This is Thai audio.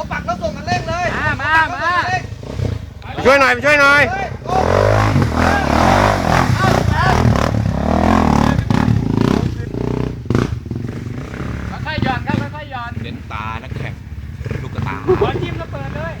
วปักแล้วส่งมันเร่งเลยมามามาช่วยหน่อยช่วยหน่อยค่อยๆหย่อนครับค่อยๆหย่อน เป็นตานักแข่งลูกกระตา หัวจิ้มแล้วเปิดเลย